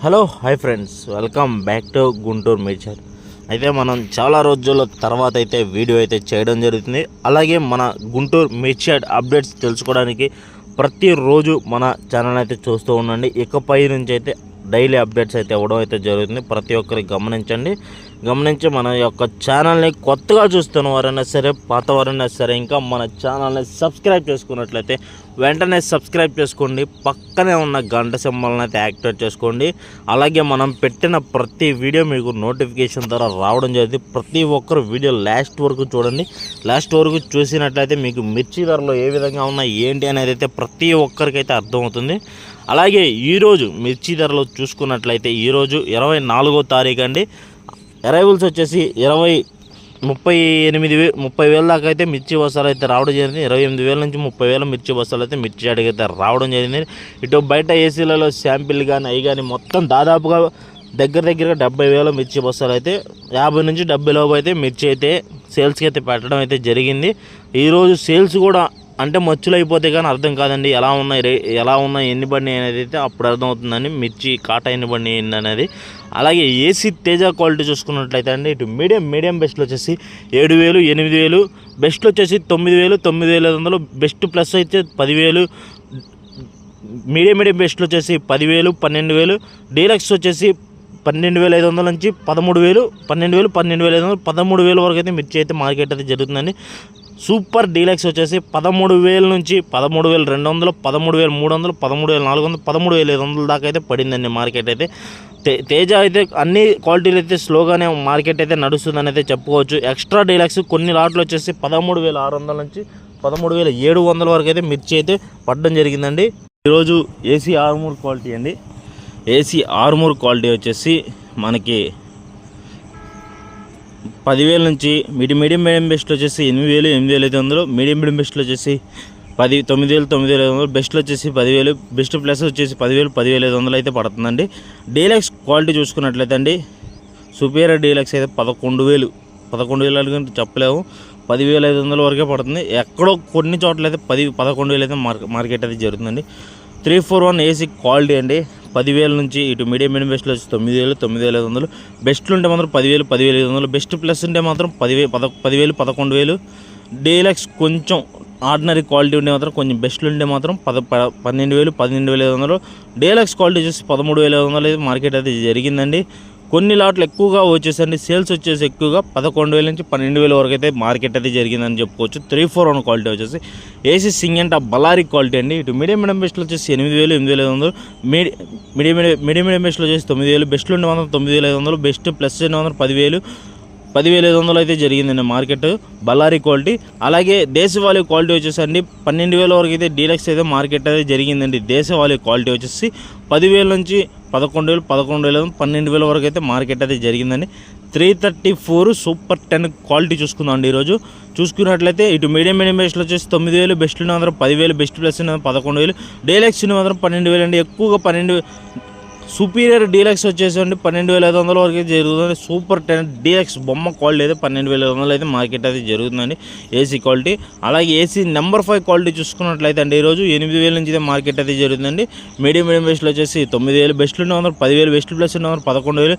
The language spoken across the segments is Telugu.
Hello hi friends welcome back to Guntur మీచర్ అయితే మనం చాలా రోజుల తర్వాత అయితే వీడియో అయితే చేయడం జరుగుతుంది. అలాగే మన గుంటూరు మీచర్ అప్డేట్స్ తెలుసుకోవడానికి ప్రతిరోజు మన ఛానల్ అయితే చూస్తూ ఉండండి. ఇకపై నుంచి అయితే డైలీ అప్డేట్స్ అయితే ఇవ్వడం అయితే జరుగుతుంది. ప్రతి ఒక్కరికి గమనించండి. గమనించి మన యొక్క ఛానల్ని కొత్తగా చూస్తున్న వారైనా సరే పాత వారైనా సరే ఇంకా మన ఛానల్ని సబ్స్క్రైబ్ చేసుకున్నట్లయితే వెంటనే సబ్స్క్రైబ్ చేసుకోండి. పక్కనే ఉన్న గంట సింబల్ని అయితే యాక్టివేట్ చేసుకోండి. అలాగే మనం పెట్టిన ప్రతి వీడియో మీకు నోటిఫికేషన్ ద్వారా రావడం జరుగుతుంది ప్రతి ఒక్కరు వీడియో లాస్ట్ వరకు చూడండి. లాస్ట్ వరకు చూసినట్లయితే మీకు మిర్చి ధరలు ఏ విధంగా ఉన్నాయి ఏంటి అనేది అయితే ప్రతి ఒక్కరికైతే అర్థమవుతుంది. అలాగే ఈరోజు మిర్చి ధరలు చూసుకున్నట్లయితే ఈరోజు ఇరవై నాలుగో తారీఖు అండి. అరైవల్స్ వచ్చేసి ఇరవై ముప్పై ఎనిమిది వే ముప్పై వేల దాకా అయితే మిర్చి బస్తాలు అయితే రావడం జరిగింది. ఇరవై ఎనిమిది వేల నుంచి ముప్పై వేల మిర్చి బస్తాలు అయితే మిర్చి అడిగి అయితే రావడం జరిగింది. ఇటు బయట ఏసీలలో శాంపిల్ కానీ అవి కానీ మొత్తం దాదాపుగా దగ్గర దగ్గరగా డెబ్బై వేల మిర్చి బస్తాలు అయితే యాభై నుంచి డెబ్బై లోపు అయితే మిర్చి అయితే సేల్స్కి అయితే పెట్టడం అయితే జరిగింది. ఈరోజు సేల్స్ కూడా అంటే మచ్చులు అయిపోతే కానీ అర్థం కాదండి. ఎలా ఉన్నాయి రే ఎలా ఉన్నాయి ఎన్ని బండి అనేది అయితే అప్పుడు అర్థమవుతుందండి. మిర్చి కాటా ఎన్ని బండి ఏంది అనేది. అలాగే ఏసీ తేజ క్వాలిటీ చూసుకున్నట్లయితే అండి ఇటు మీడియం మీడియం బెస్ట్లో వచ్చేసి ఏడు వేలు ఎనిమిది వేలు బెస్ట్లో వచ్చేసి తొమ్మిది వేలు తొమ్మిది వేల ఐదు వందలు బెస్ట్ ప్లస్ అయితే పదివేలు మీడియం మీడియం బెస్ట్లో వచ్చేసి పదివేలు పన్నెండు వేలు డీలక్స్ వచ్చేసి పన్నెండు వేల ఐదు వందల నుంచి పదమూడు వేలు పన్నెండు వేలు పన్నెండు వేల ఐదు వందలు పదమూడు వేల వరకు అయితే మిర్చి అయితే మార్కెట్ అయితే జరుగుతుందండి. సూపర్ డీలక్స్ వచ్చేసి పదమూడు వేల నుంచి పదమూడు వేల రెండు వందలు పదమూడు వేల మూడు వందలు పదమూడు వేల నాలుగు వందలు పదమూడు వేల ఐదు వందల దాకా అయితే పడిందండి మార్కెట్ అయితే. తే- తేజ అయితే అన్ని క్వాలిటీలు అయితే స్లోగానే మార్కెట్ అయితే నడుస్తుందని అయితే చెప్పుకోవచ్చు. ఎక్స్ట్రా డీలక్స్ కొన్ని లాట్లు వచ్చేసి పదమూడు వేల ఆరు వందల నుంచి పదమూడు వేల ఏడు వందల వరకు అయితే మిర్చి అయితే పడడం జరిగిందండి. ఈరోజు ఏసీ ఆర్మూర్ క్వాలిటీ అండి. ఏసీ ఆర్మూర్ క్వాలిటీ వచ్చేసి మనకి పదివేల నుంచి మీడియం మీడియం మీడియం బెస్ట్లో వచ్చేసి ఎనిమిది వేలు ఎనిమిది వేల ఐదు వందలు మీడియం మీడియం బెస్ట్లో వచ్చేసి పది తొమ్మిది వేలు తొమ్మిది వేల ఐదు వందలు బెస్ట్లో వచ్చేసి పదివేలు బెస్ట్ ప్లస్ వచ్చేసి పదివేలు పదివేల ఐదు వందలు అయితే పడుతుందండి. డీలక్స్ క్వాలిటీ చూసుకున్నట్లయితే అండి సుపీరియర్ డీలక్స్ అయితే పదకొండు వేలు. పదకొండు వేలు అనుకుంటే చెప్పలేము. పదివేల ఐదు వందల వరకే పడుతుంది. ఎక్కడో కొన్ని చోట్ల అయితే పది పదకొండు వేలు అయితే మార్కెట్ మార్కెట్ అయితే జరుగుతుందండి. Three four one AC quality అండి. పదివేల నుంచి ఇటు మీడియం మీడియం బెస్ట్లో వచ్చి తొమ్మిది వేలు తొమ్మిది వేల ఐదు వందలు. బెస్ట్లు ఉంటే మాత్రం పదివేలు పదివేల ఐదు వందలు. బెస్ట్ ప్లస్ ఉంటే మాత్రం పదివే పద పదివేలు పదకొండు వేలు. డీలక్స్ కొంచెం ఆర్డినరీ క్వాలిటీ ఉండే మాత్రం కొంచెం బెస్ట్లు ఉంటే మాత్రం పద ప- పన్నెండు వేలు పన్నెండు వేల ఐదు వందలు. డీలక్స్ క్వాలిటీ వచ్చేసి పదమూడు వేల ఐదు వందలు. అయితే మార్కెట్ అయితే జరిగిందండి. కొన్ని లాట్లు ఎక్కువగా వచ్చేసండి సేల్స్ వచ్చేసి ఎక్కువగా పదకొండు వేల నుంచి పన్నెండు వేల వరకు అయితే మార్కెట్ అయితే జరిగిందని చెప్పుకోవచ్చు. త్రీ ఫోర్ వన్ క్వాలిటీ వచ్చేసి ఏసీ సింగెంట్ ఆ బలారీ క్వాలిటీ అండి. ఇటు మీడియం మీడియం బెస్ట్లు వచ్చేసి ఎనిమిది వేలు ఎనిమిది వేల ఐదు వందలు. మీడి మీడియం మీడియం మీడియం వచ్చేసి తొమ్మిది వేలు. బెస్ట్లు ఉండే వందలు తొమ్మిది వేల ఐదు వందలు. బెస్ట్ ప్లస్ ఉండే వందలు పదివేలు పదివేల ఐదు వందలు అయితే జరిగిందండి మార్కెట్. బల్లారి క్వాలిటీ. అలాగే దేశవాళీ క్వాలిటీ వచ్చేసండి పన్నెండు వేల వరకు అయితే డీలక్స్ అయితే మార్కెట్ అయితే జరిగిందండి. దేశవాళీ క్వాలిటీ వచ్చేసి పదివేల నుంచి పదకొండు వేలు పదకొండు వేలు పన్నెండు వేల వరకు అయితే మార్కెట్ అయితే జరిగిందండి. Three thirty four super ten quality చూసుకుందాం అండి ఈరోజు. చూసుకున్నట్లయితే ఇటు మీడియం మీడియం బెస్ట్లు వచ్చేసి తొమ్మిది వేలు బెస్ట్లు మాత్రం పదివేలు బెస్ట్ ప్లస్ పదకొండు వేలు. డీలక్స్ మాత్రం పన్నెండు వేలు అండి ఎక్కువగా పన్నెండు సుపీరియర్ డీలక్స్ వచ్చేసండి పన్నెండు వేల ఐదు వందల వరకు జరుగుతుంది. సూపర్ టెన్ డీలక్స్ బొమ్మ క్వాలిటీ అయితే పన్నెండు వేల ఐదు వందలు అయితే మార్కెట్ అయితే జరుగుతుందండి. ఏసీ క్వాలిటీ అలాగే ఏసీ నెంబర్ ఫైవ్ క్వాలిటీ చూసుకున్నట్లయితే అండి ఈరోజు ఎనిమిది వేల నుంచి అయితే మార్కెట్ అయితే జరుగుతుందండి. మీడియం మీడియం బెస్ట్లో వచ్చేసి తొమ్మిది వేలు బెస్ట్లు ఉన్న వందలు పదివేలు బెస్ట్ ప్లస్ ఉన్న వందలు పదకొండు వేలు.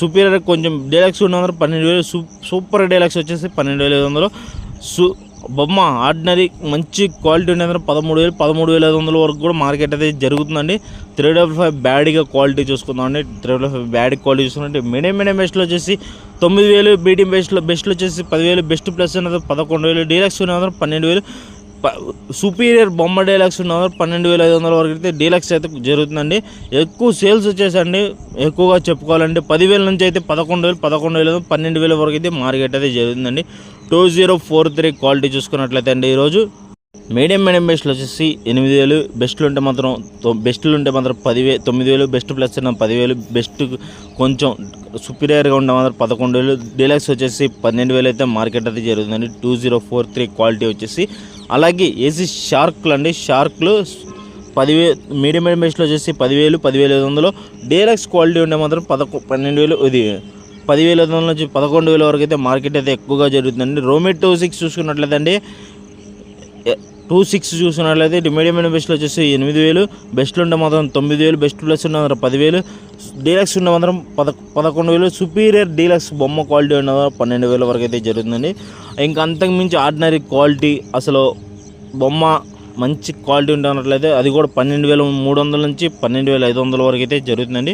సుపీరియర్ కొంచెం డీలక్స్ ఉన్న వందలు పన్నెండు వేలు. సూ సూపర్ డీలక్స్ వచ్చేసి పన్నెండు వేల ఐదు వందలు. సు బొమ్మ ఆర్డినరీ మంచి క్వాలిటీ ఉండేది పదమూడు వేలు పదమూడు వేల ఐదు వందల వరకు కూడా మార్కెట్ అయితే జరుగుతుందండి. త్రీ డబుల్ ఫైవ్ బ్యాడ్గా quality చూసుకుందామండి three double five bad quality చూసుకుంటే మీడియం మీడియం బెస్ట్లో వచ్చేసి తొమ్మిది వేలు బీడియం బెస్ట్లో బెస్ట్లో వచ్చేసి పదివేలు బెస్ట్ ప్లస్ అనేది పదకొండు వేలు డీలక్స్ ఉన్నది పన్నెండు వేలు. సుపీరియర్ బొమ్మ డీలక్స్ ఉన్నది పన్నెండు వేల ఐదు వందల వరకు అయితే డీలక్స్ అయితే జరుగుతుందండి. ఎక్కువ సేల్స్ వచ్చేసండి. ఎక్కువగా చెప్పుకోవాలంటే పదివేల నుంచి అయితే పదకొండు వేలు పదకొండు వేలు పన్నెండు వేల వరకు అయితే మార్కెట్ అయితే జరుగుతుందండి. Two zero four three quality చూసుకున్నట్లయితే అండి ఈరోజు మీడియం మీడియం బెస్ట్లు వచ్చేసి ఎనిమిది వేలు బెస్ట్లు ఉంటే మాత్రం బెస్ట్లు ఉంటే మాత్రం పదివే తొమ్మిది వేలు బెస్ట్ ప్లస్ ఉన్న పదివేలు బెస్ట్ కొంచెం సుపీరియర్గా ఉండే మాత్రం పదకొండు వేలు డీలక్స్ వచ్చేసి పన్నెండు వేలు అయితే మార్కెట్ అయితే జరుగుతుందండి. Two zero four three quality వచ్చేసి. అలాగే ఏసీ షార్క్లు అండి. షార్క్లు పదివే మీడియం మీడియం బెస్ట్లో వచ్చేసి పదివేలు పదివేలు ఐదు వందలు. డీలక్స్ క్వాలిటీ ఉంటే మాత్రం పదకొ పన్నెండు వేలు ఇది పదివేల ఐదు వందల నుంచి పదకొండు వేల వరకు అయితే మార్కెట్ అయితే ఎక్కువగా జరుగుతుందండి. రోమెట్ టూ సిక్స్ చూసుకున్నట్లయితే అండి టూ సిక్స్ చూసినట్లయితే ఇటు మీడియం మీడియం బెస్ట్లో వచ్చేసి ఎనిమిది వేలు బెస్ట్లో ఉండే మాత్రం తొమ్మిది వేలు బెస్ట్ ప్లస్ ఉన్న మాత్రం పదివేలు డీలక్స్ ఉన్న మాత్రం పద పదకొండు వేలు సుపీరియర్ డీలక్స్ బొమ్మ క్వాలిటీ ఉండే మాత్రం పన్నెండు వేల వరకు అయితే జరుగుతుందండి. ఇంకా అంతకు మించి ఆర్డినరీ క్వాలిటీ అసలు బొమ్మ మంచి క్వాలిటీ ఉంటున్నట్లయితే అది కూడా పన్నెండు వేల మూడు వందల నుంచి పన్నెండు వేల ఐదు వందల వరకు అయితే జరుగుతుందండి.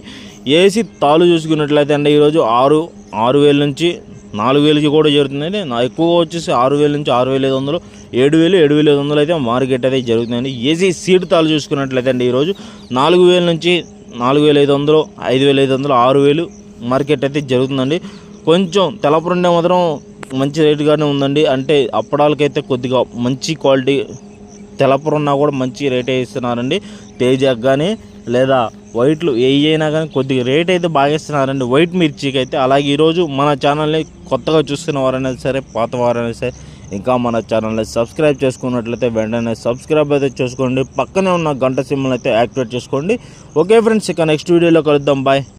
ఏసీ తాలు చూసుకున్నట్లయితే అంటే ఈరోజు ఆరు ఆరు వేల నుంచి నాలుగు వేలకి కూడా జరుగుతుందండి. నా ఎక్కువగా వచ్చేసి ఆరు వేల నుంచి ఆరు వేల ఐదు వందలు ఏడు వేలు ఏడు వేల ఐదు వందలు అయితే మార్కెట్ అయితే జరుగుతుందండి. ఏసీ సీట్ తాలు చూసుకున్నట్లయితే అండి ఈరోజు నాలుగు వేల నుంచి నాలుగు వేల ఐదు వందలు ఐదు వేల ఐదు వందలు ఆరు వేలు మార్కెట్ అయితే జరుగుతుందండి. కొంచెం తెలపరుండే మాత్రం మంచి రేటుగానే ఉందండి. అంటే అప్పడాలకైతే కొద్దిగా మంచి క్వాలిటీ తెలపరున్నా కూడా మంచి రేటే ఇస్తున్నారండి. తేజాక్ కానీ లేదా వైట్లు ఏ అయినా కానీ కొద్దిగా రేట్ అయితే బాగా ఇస్తున్నారండి. వైట్ మిర్చికి అయితే అలాగే ఈరోజు మన ఛానల్ని కొత్తగా చూస్తున్న వారైనా సరే పాత వారైనా సరే ఇంకా మన ఛానల్ని సబ్స్క్రైబ్ చేసుకున్నట్లయితే వెంటనే సబ్స్క్రైబ్ అయితే చేసుకోండి. పక్కనే ఉన్న గంట సింబల్ అయితే యాక్టివేట్ చేసుకోండి. ఓకే ఫ్రెండ్స్ ఇక నెక్స్ట్ వీడియోలో కలుద్దాం. బాయ్